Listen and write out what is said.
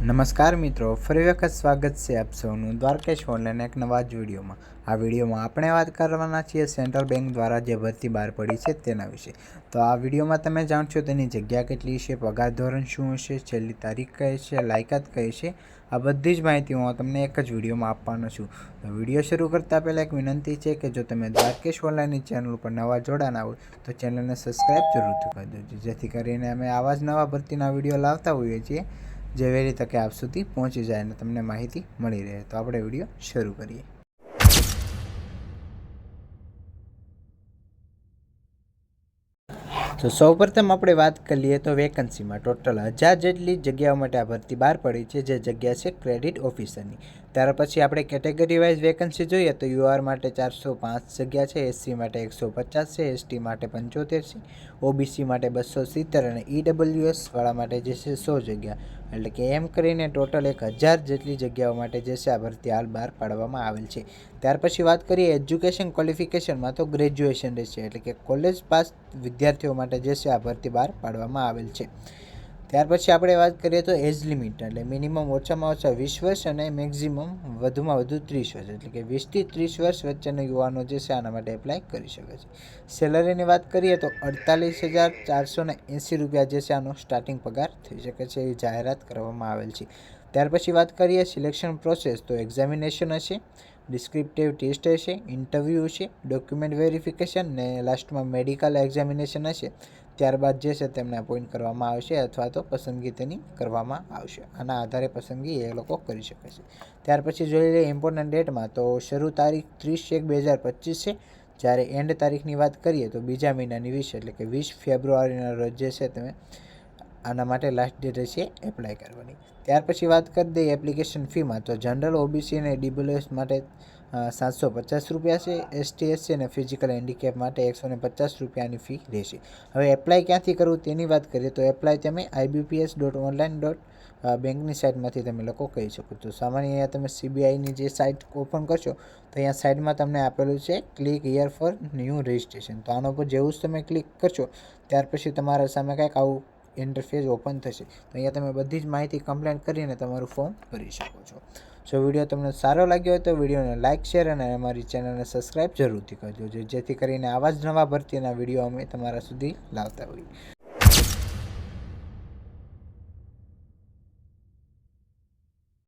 નમસ્કાર મિત્રો, ફરી વખત સ્વાગત છે આપ સૌનું દ્વારકેશ ઓનલાઈન એક નવા જ વિડીયોમાં. આ વિડીયોમાં આપણે વાત કરવાના છીએ સેન્ટ્રલ બેંક દ્વારા જે ભરતી બહાર પડી છે તેના વિશે. તો આ વિડીયોમાં તમે જાણશો તેની જગ્યા કેટલી છે, પગાર ધોરણ શું હશે, છેલ્લી તારીખ કઈ છે, લાયકાત કઈ છે, આ બધી જ માહિતી હું તમને એક જ વિડીયોમાં આપવાનો છું. તો વીડિયો શરૂ કરતાં પહેલાં એક વિનંતી છે કે જો તમે દ્વારકેશ ઓનલાઈનની ચેનલ ઉપર નવા જોડાના હોય, તો ચેનલને સબસ્ક્રાઈબ જરૂરથી કરી દેજો. જેથી કરીને અમે આવા જ નવા ભરતીના વીડિયો લાવતા હોઈએ છીએ. જે વહેલી તકે આપ સુધી પહોંચી જાય અને તમને માહિતી મળી રહે. તો આપણે વીડિયો શરૂ કરીએ. તો સૌપ્રથમ આપણે વાત કરીએ તો વેકન્સીમાં. ટોટલ હજાર જેટલી જગ્યાઓ માટે આ ભરતી બહાર પડી છે, જે જગ્યા છે ક્રેડિટ ઓફિસરની. ત્યાર પછી આપણે કેટેગરી વાઇઝ વેકન્સી જોઈએ તો યુઆર માટે ચારસો પાંચ જગ્યા છે, એસસી માટે એકસો પચાસ છે, એસટી માટે પંચોતેર છે, ઓબીસી માટે બસો સિત્તેર અને ઈડબ્લ્યુએસ વાળા માટે જે છે સો જગ્યા. એટલે કે એમ કરીને ટોટલ એક હજાર જેટલી જગ્યાઓ માટે જે છે આ ભરતી હાલ બહાર પાડવામાં આવેલ છે. ત્યાર પછી વાત કરીએ એજ્યુકેશન ક્વોલિફિકેશનમાં તો ગ્રેજ્યુએશન રહેશે એટલે કે કોલેજ પાસ વિદ્યાર્થીઓ માટે જે છે આ ભરતી બહાર પાડવામાં આવેલ છે. ત્યાર પછી આપણે વાત કરીએ તો એજ લિમિટ, એટલે મિનિમમ ઓછામાં ઓછા વીસ વર્ષ અને મેક્ઝિમમ વધુમાં વધુ ત્રીસ વર્ષ, એટલે કે વીસથી ત્રીસ વર્ષ વચ્ચેના યુવાનો જે છે આના માટે એપ્લાય કરી શકે છે. સેલરીની વાત કરીએ તો અડતાલીસ હજાર ચારસો ને એંસી રૂપિયા જે છે આનો સ્ટાર્ટિંગ પગાર થઈ શકે છે એવી જાહેરાત કરવામાં આવેલ છે. ત્યાર પછી વાત કરીએ સિલેક્શન પ્રોસેસ તો એક્ઝામિનેશન હશે ડિસ્ક્રિપ્ટિવ ટેસ્ટ હશે ઇન્ટરવ્યૂ હશે ડોક્યુમેન્ટ વેરિફિકેશન ને લાસ્ટમાં મેડિકલ એક્ઝામિનેશન હશે. ત્યારબાદ જે છે તેમને અપોઇન્ટ કરવામાં આવશે અથવા તો પસંદગી તેની કરવામાં આવશે. આના આધારે પસંદગી એ લોકો કરી શકે છે. ત્યાર પછી જોઈ લઈએ ઇમ્પોર્ટન્ટ ડેટમાં તો શરૂ તારીખ ત્રીસ એક બે હજાર પચીસ છે. જ્યારે એન્ડ તારીખની વાત કરીએ તો બીજા મહિનાની વીસ, એટલે કે વીસ ફેબ્રુઆરીના રોજ જે છે તમે આના માટે લાસ્ટ ડેટ છે એપ્લાય કરવાની. ત્યાર પછી વાત કરી દઈએ એપ્લિકેશન ફીમાં તો જનરલ ઓબીસી અને ડીબલ્યુએસ માટે સાતસો પચાસ રૂપિયા છે એસટી એસસી અને ફિઝિકલ હેન્ડીકેપ માટે એકસો ને પચાસ રૂપિયાની ફી રહેશે. હવે એપ્લાય ક્યાંથી કરવું તેની વાત કરીએ તો એપ્લાય તમે આઈબીપીએસ ડોટ ઓનલાઈન ડોટ બેંકની સાઇટમાંથી તમે લોકો કહી શકો છો. સામાન્ય અહીંયા તમે સીબીઆઈની જે સાઇટ ઓપન કરશો, તો અહીંયા સાઇડમાં તમને આપેલું છે click here for new registration તો આના ઉપર જેવું જ તમે ક્લિક કરશો, ત્યાર પછી તમારા સામે કાંઈક આવું ઇન્ટરફેસ ઓપન થશે. તો અહીંયા તમે બધી જ માહિતી કમ્પ્લેન કરીને તમારું ફોર્મ ભરી શકો છો. જો વીડિયો તમને સારો લાગ્યો હોય તો વિડીયોને લાઇક શેર અને અમારી ચેનલને સબસ્ક્રાઈબ જરૂરથી કરજો. જેથી કરીને આવા જ નવા ભરતીના વીડિયો અમે તમારા સુધી લાવતા હોઈએ.